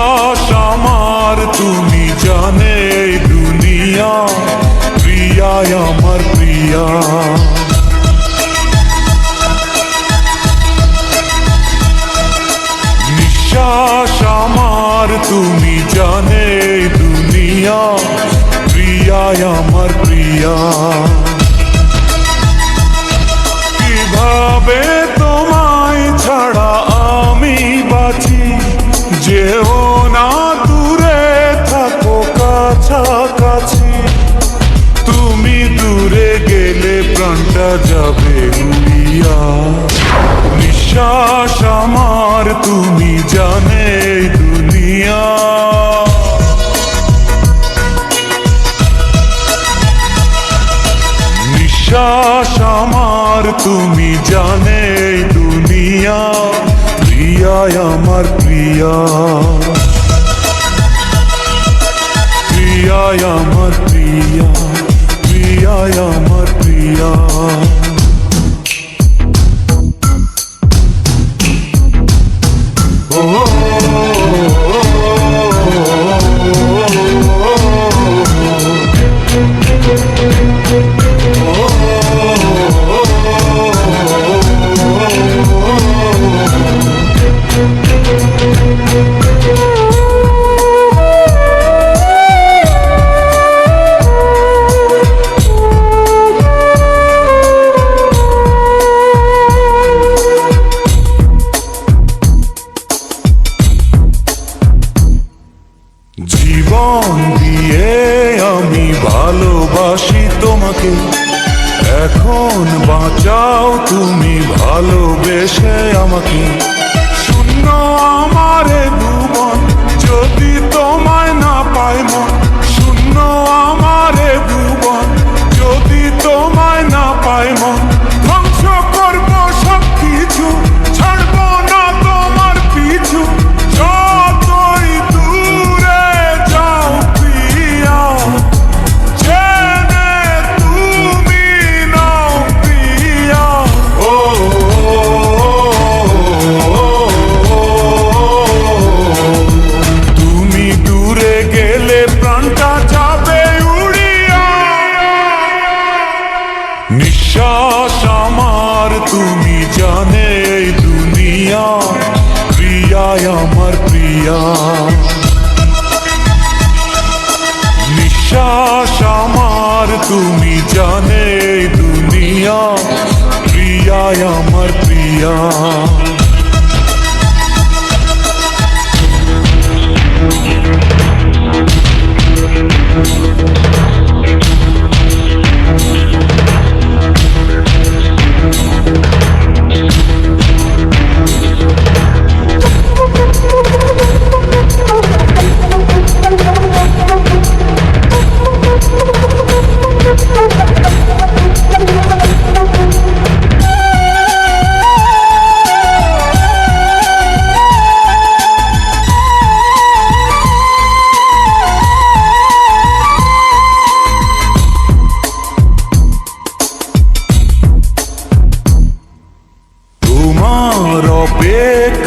আকাশ আমার, তুমি জানে দুনিয়া প্রিয়া আমার প্রিয়া। নিঃশ্বাস আমার, তুমি জানে দুনিয়া প্রিয়া আমার প্রিয়া। নিঃশ্বাস আমার, তুমি জানে দুনিয়া। নিঃশ্বাস আমার, তুমি জানে দুনিয়া প্রিয়ায় আমার প্রিয়া। প্রিয়ায় আমার প্রিয়া প্রিয়ায় আমার প্রিয়া। জীবন দিয়ে আমি ভালোবাসি তোমাকে। এখন বাঁচাও তুমি ভালোবেসে আমাকে। প্রিয়ায় আমার প্রিয়া। নিঃশ্বাস আমার তুমি জানে দুনিয়া প্রিয়ায় আমার প্রিয়া।